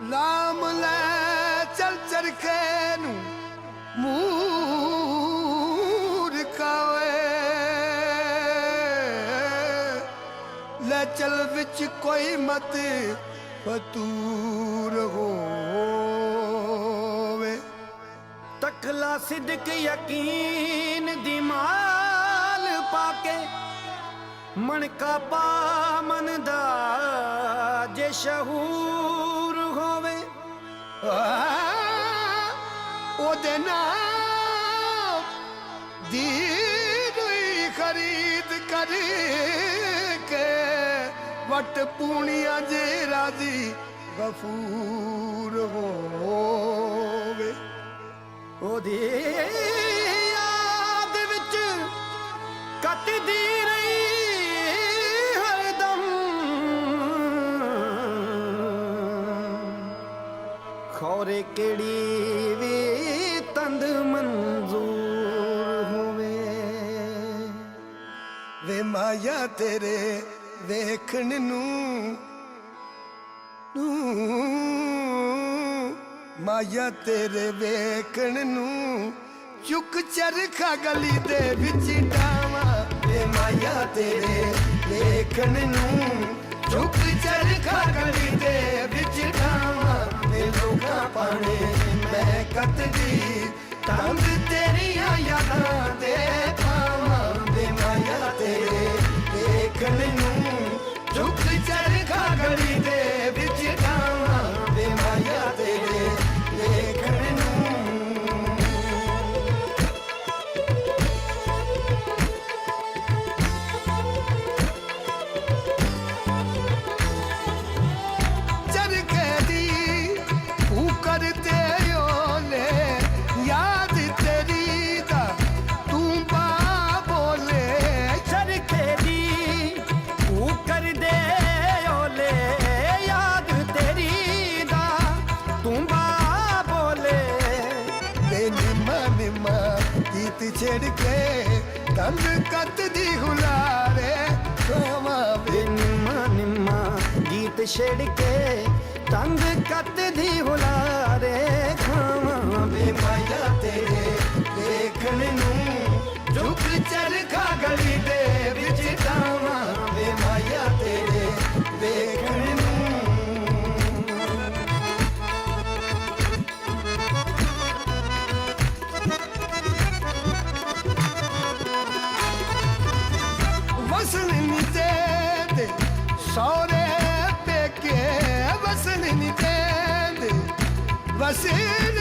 ਨਾਮ ਲੈ ਚਲ ਚਰਖੇ ਨੂੰ ਮੂਰ ਕਾਵੇ ਲੈ ਚਲ ਵਿੱਚ ਕੋਈ ਮਤ ਫਤੂਰ ਹੋਵੇ। ਤਕਲਾ ਸਿਦਕ ਯਕੀਨ ਦੀ ਮਾਲ ਪਾ ਕੇ ਮਨ ਕਾ ਪਾਮਨ ਦਾ ਜੇ ਸ਼ਹੂ ਉਹਦੇ ਨਾਮ ਦੀ ਕੋਈ ਖਰੀਦ ਕਰ ਕੇ ਵਟ ਪੂਣੀਆਂ ਜੇ ਰਾਜ਼ੀ ਗਫੂਰ ਹੋ। ਖੌਰੇ ਕਿਹੜੀ ਵੀ ਤੰਦ ਮਨਜ਼ੂਰ ਹੋਵੇ। ਵੇ ਮਾਇਆ ਤੇਰੇ ਵੇਖਣ ਨੂੰ ਨੂੰ ਮਾਇਆ ਤੇਰੇ ਵੇਖਣ ਨੂੰ ਚੁੱਕ ਚਰਖਾ ਗਲੀ ਦੇ ਵਿੱਚ ਡਾਵਾਂ। ਵੇ ਮਾਇਆ ਤੇਰੇ ਵੇਖਣ ਨੂੰ ਚੁੱਕ ਚਰ around. ਗੀਤ ਛੇੜ ਕੇ ਤੰਦ ਕੱਤ ਦੀ ਹੁਲਾਰੇ ਕੋਮਾ ਵੇ ਨਿੰਮਾ ਨਿੰਮਾ ਗੀਤ ਸੌਰੇ ਪੇਕੇ ਵਸਨ ਨੀ ਦੇ ਵਸੇ